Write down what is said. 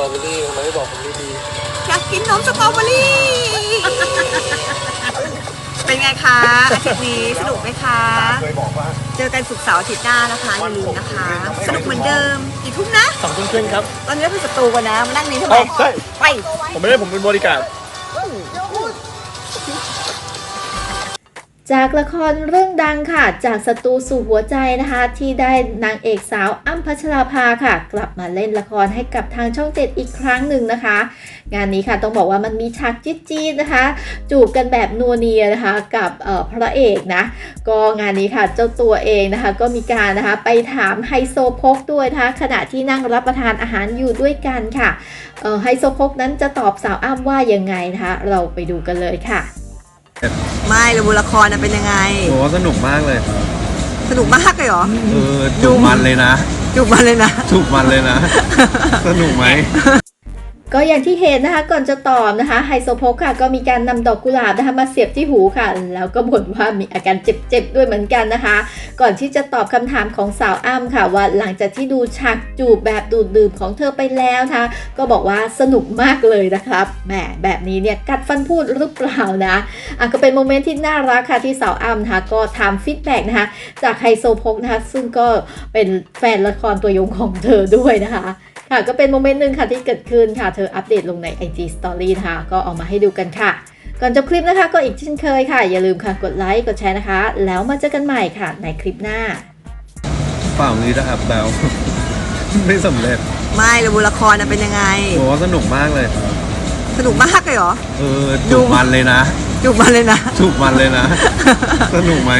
ตรอเบอรี่ทำไมไม่บอกผมดีอยากกินนมสตรอเบอรี่ เป็นไงคะอาทิตย์นี้สนุกไหมคะ ๆเคยบอกว่า เจอกันศุกร์เสาร์อาทิตย์หน้านะคะอย่าลืมนะคะ สนุกเหมือนเดิมกี่ทุ่มนะ สองทุ่มครึ่งครับ ตอนนี้เราเป็นศัตรูกันนะ มานั่งนี้ทำไม เอ้าใช่ ไป ผมไม่ได้ผมเป็นบริการ จากละครเรื่องดังค่ะ จากศัตรูสู่หัวใจนะคะ ที่ได้นางเอกสาวอ้ำพัชราภาค่ะ กลับมาเล่นละครให้กับทางช่องเจ็ดอีกครั้งหนึ่งนะคะ งานนี้ค่ะต้องบอกว่ามันมีฉากจี๊ดๆนะคะ จูบกันแบบนัวเนียนะคะกับพระเอกนะก็งานนี้ค่ะเจ้าตัวเองนะคะ ก็มีการนะคะไปถามไฮโซโพกด้วยนะคะขณะที่นั่งรับประทานอาหารอยู่ด้วยกันค่ะไฮโซโพกนั้นจะตอบสาวอ้ำว่ายังไงนะคะ เราไปดูกันเลยค่ะ ไม่ระบุละครนะเป็นยังไงโหสนุกมากเลยสนุกมากเลยเหรอ เออจุกมันเลยนะ จุกมาเลยนะ จุกมันเลยนะ สนุกไหม ก็อย่างที่เห็นนะคะก่อนจะตอบนะคะไฮโซโพกค่ะก็มีการนำดอกกุหลาบนะคะมาเสียบที่หูค่ะ แล้วก็บ่นว่ามีอาการเจ็บๆด้วยเหมือนกันนะคะ ก่อนที่จะตอบคำถามของสาวอ้ำค่ะ ว่าหลังจากที่ดูฉากจูบแบบดูดดื่มของเธอไปแล้วนะคะก็บอกว่าสนุกมากเลยนะครับแหมแบบนี้เนี่ยกัดฟันพูดหรือเปล่านะอะก็เป็นโมเมนต์ที่น่ารักค่ะที่สาวอ้ำนะคะก็ถามฟีดแบ็กนะคะจากไฮโซโพกนะคะซึ่งก็เป็นแฟนละครตัวยงของเธอด้วยนะคะ ค่ะก็เป็นโมเมนต์หนึ่งค่ะที่เกิดขึ้นค่ะ เธออัปเดตลงใน IG Story นะคะ ก็เอามาให้ดูกันค่ะ ก่อนจบคลิปนะคะ ก็อีกเช่นเคยค่ะ อย่าลืมค่ะ กดไลค์ กดแชร์นะคะ แล้วมาเจอกันใหม่ค่ะ ในคลิปหน้า เปล่านี้นะครับแล้ว ไม่สำเร็จไม่ระบุละครนะเป็นยังไงโหสนุกมากเลย สนุกมากเลยเหรอ เออจุกมันเลยนะจุกมาเลยนะจุกมันเลยนะ สนุกไหม